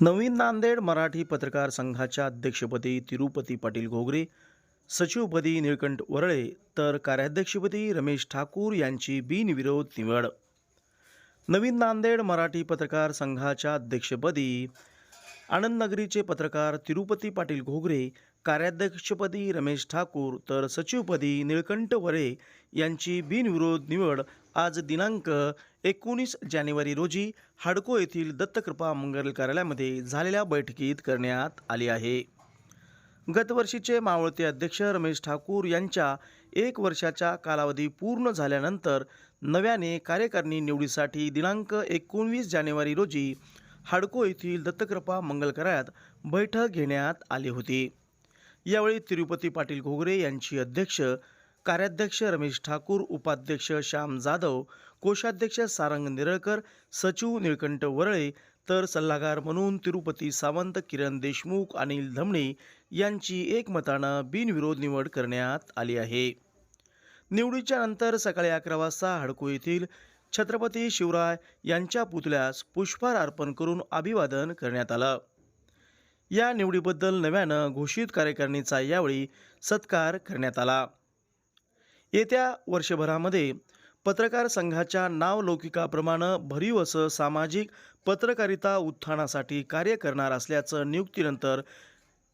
नवीन नांदेड मराठी पत्रकार संघाच्या अध्यक्षपदी तिरुपती पाटील घोगरे सचिवपदी निळकंठ वरळे तर कार्याध्यक्षपदी रमेश ठाकूर यांची बिनविरोध निवड. नवीन नांदेड मराठी पत्रकार संघाच्या अध्यक्षपदी आनंदनगरीचे पत्रकार तिरुपती पाटील घोगरे कार्याध्यक्षपदी रमेश ठाकूर तर सचिवपदी निळकंठ वरे यांची बिनविरोध निवड आज दिनांक एकोणीस जानेवारी रोजी हाडको येथील दत्तकृपा मंगल कार्यालयामध्ये झालेल्या बैठकीत करण्यात आली आहे. गतवर्षीचे मावळते अध्यक्ष रमेश ठाकूर यांच्या एक वर्षाच्या कालावधी पूर्ण झाल्यानंतर नव्याने कार्यकारिणी निवडीसाठी दिनांक एकोणवीस जानेवारी रोजी हाडको येथील दत्तकृपा मंगलकरात बैठक घेण्यात आली होती. यावेळी तिरुपती पाटील घोगरे यांची अध्यक्ष कार्याध्यक्ष रमेश ठाकूर उपाध्यक्ष श्याम जाधव कोषाध्यक्ष सारंग निरळकर सचिव निळकंठ वरळे तर सल्लागार म्हणून तिरुपती सावंत किरण देशमुख अनिल धमणे यांची एकमतानं बिनविरोध निवड करण्यात आली आहे. निवडीच्या नंतर सकाळी अकरा वाजता हडको येथील छत्रपती शिवराय यांच्या पुतळ्यास पुष्पहार अर्पण करून अभिवादन करण्यात आलं. या निवडीबद्दल नव्यानं घोषित कार्यकारिणीचा यावेळी सत्कार करण्यात आला. येत्या वर्षभरामध्ये पत्रकार संघाच्या नावलौकिकाप्रमाणे भरीव असं सामाजिक पत्रकारिता उत्थानासाठी कार्य करणार असल्याचं नियुक्तीनंतर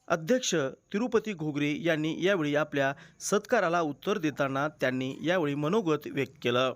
अध्यक्ष तिरुपती घोगरे यांनी यावेळी आपल्या सत्काराला उत्तर देताना त्यांनी यावेळी मनोगत व्यक्त केलं.